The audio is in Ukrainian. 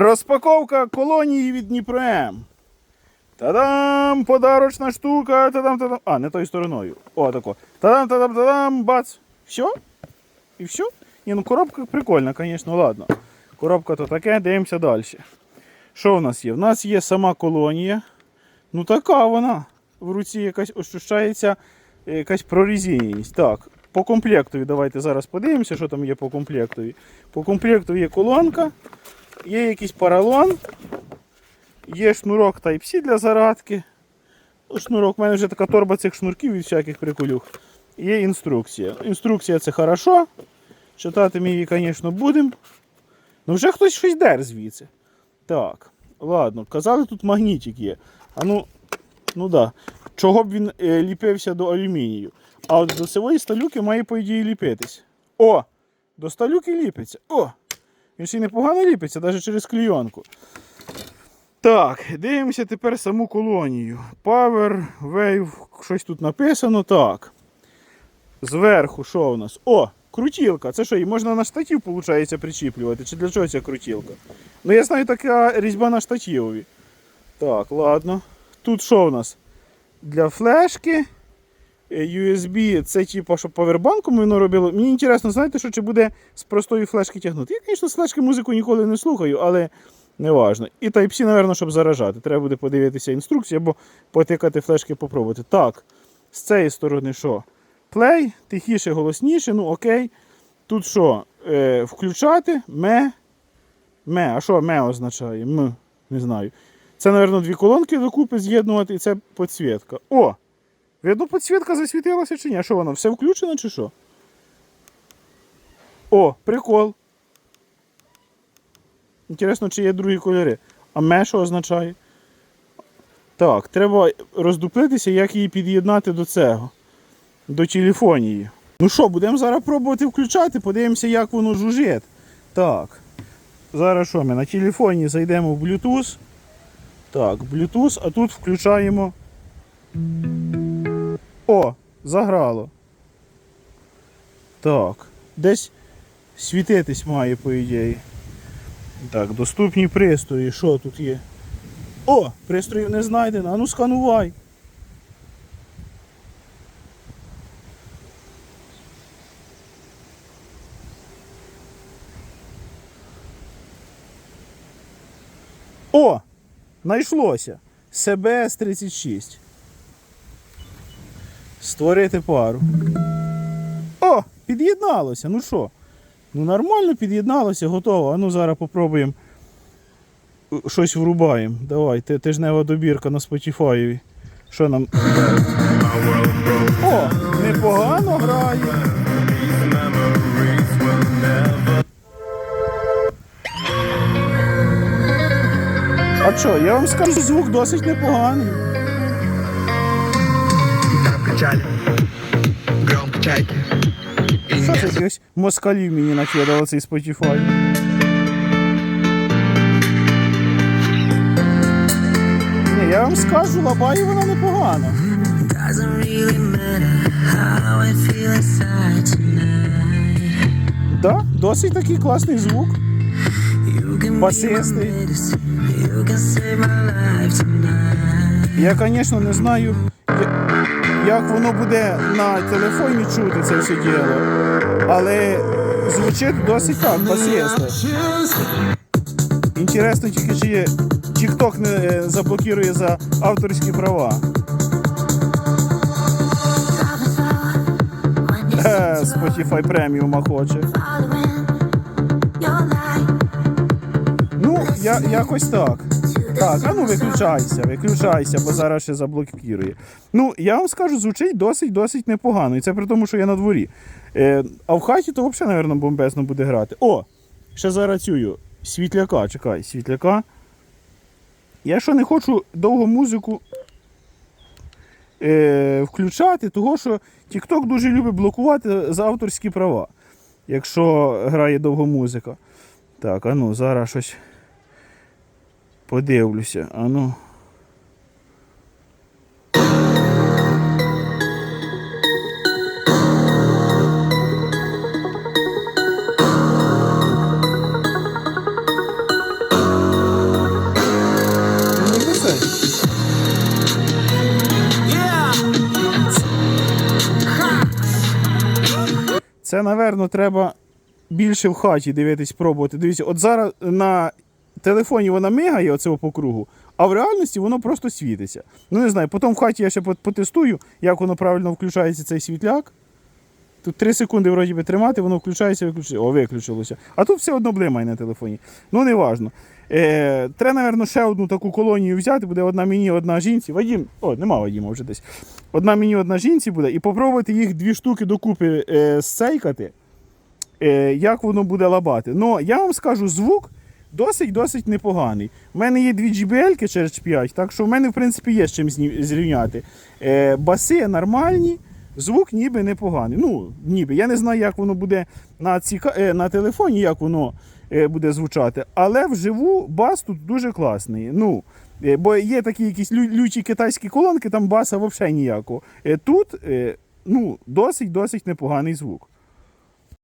Розпаковка колонії від Дніпром. Та-дам! Подарочна штука. Та-дам, та-дам. А, не тою стороною. О, тако. Та-дам, та-дам, та-дам, бац. Все? І все? Ні, ну коробка прикольна, звісно, ладно. Коробка то таке, дивимося далі. Що в нас є? В нас є сама колонія. Ну така вона. В руці якась ощущається е, якась прорізіненість. Так, по комплектові давайте зараз подивимося, що там є по комплектові. По комплекту є колонка, є якийсь поролон, є шнурок Type-C для зарадки. Ну, Шнурок, у мене вже така торба цих шнурків від всяких приколюх. Є інструкція. Інструкція це хорошо. Читати ми її, звісно, будемо. Ну вже хтось щось дер звідси. Так, ладно, казали, тут магнітик є. А ну, ну да. Чого б він е, ліпився до алюмінію? А от до цивої сталюки має, по ідеї, ліпитись. О! До сталюки ліпиться. О! Він ще й непогано ліпиться, навіть через клійонку. Так, дивимося тепер саму колонію. Power, Wave, щось тут написано. Так. Зверху, що у нас? О, крутілка. Це що, її можна на штатів, виходить, причіплювати? Чи для чого ця крутілка? Ну, я знаю, така різьба на штативові. Так, ладно. Тут що у нас? Для флешки. Е, USB, це типу, щоб повербанком воно робило. Мені інтересно, знаєте, що чи буде з простої флешки тягнути. Я, звісно, з флешки музику ніколи не слухаю, але не важно. І Type-C, напевно, щоб заражати. Треба буде подивитися інструкцію або потикати флешки, попробувати. Так, з цієї сторони що? Play, тихіше, голосніше, ну окей. Тут що? Е, включати, ме. Ме. А що ме означає? М. Не знаю. Це, мабуть, дві колонки докупи з'єднувати, і це підсвітка. О! Видно, підсвітка засвітилася чи ні? А що воно? Все включено чи що? О, прикол. Інтересно, чи є другі кольори. А ме що означає? Так, треба роздуплитися, як її під'єднати до цього. До телефонії. Ну що, будемо зараз пробувати включати, подивимося, як воно жужить. Так. Зараз що ми на телефоні зайдемо в Bluetooth. Так, Bluetooth, а тут включаємо. О, заграло. Так. Десь світитись має, по ідеї. Так, доступні пристрої. Що тут є? О, пристроїв не знайдено. А ну сканувай. О! Знайшлося. СБС 36. Створити пару. О! Під'єдналося. Ну що? Ну нормально під'єдналося, готово. А ну зараз попробуємо щось врубаємо. Давай, тижнева добірка на Spotify. Що нам? О, непогано грає. А що, я вам скажу, звук досить непоганий. Там качали, громко чайки. И Що не це якось москалів мені накидало цей Spotify? Ні, я вам скажу, лабає вона непогано. Doesn't really matter how I feel inside tonight. Да, досить такий класний звук. You can be my Басистий. medicine. You can save my life tonight. Я, звісно, не знаю, я- як воно буде на телефоні чути це все діло. Але звучить досить так, басисно. Інтересно тільки, чи TikTok не е, заблокує за авторські права. Е, Spotify преміума хоче. Ну, я, якось так. Так, а ну виключайся, виключайся, бо зараз ще заблокує. Ну, я вам скажу, звучить досить-досить непогано. І це при тому, що я на дворі. Е, а в хаті то взагалі, мабуть, бомбезно буде грати. О! Ще зараз світляка, чекай, світляка. Я що не хочу довго музику е, включати, того що TikTok дуже любить блокувати за авторські права, якщо грає довго музика. Так, а ну, зараз щось Подивлюся, ану. Це, наверно, треба більше в хаті дивитись, пробувати. Дивіться, от зараз на телефоні вона мигає оце по кругу, а в реальності воно просто світиться. Ну не знаю, потім в хаті я ще потестую, як воно правильно включається цей світляк. Тут 3 секунди вроді би тримати, воно включається, виключається. О, виключилося. А тут все одно блимає на телефоні. Ну, не важно. Е, треба, напевно, ще одну таку колонію взяти, буде одна мені, одна жінці. Вадім, о, нема Вадіма вже десь. Одна мені, одна жінці буде, і попробувати їх дві штуки докупи е, сцейкати, е, як воно буде лабати. Ну, я вам скажу, звук досить-досить непоганий. У мене є дві GBL через 5, так що в мене, в принципі, є з чим зрівняти. Е, баси нормальні, звук ніби непоганий. Ну, ніби. Я не знаю, як воно буде на, ціка... е, на телефоні, як воно е, буде звучати, але вживу бас тут дуже класний. Ну, е, бо є такі якісь лю- люті китайські колонки, там баса взагалі ніякого. Е, тут е, ну, досить-досить непоганий звук.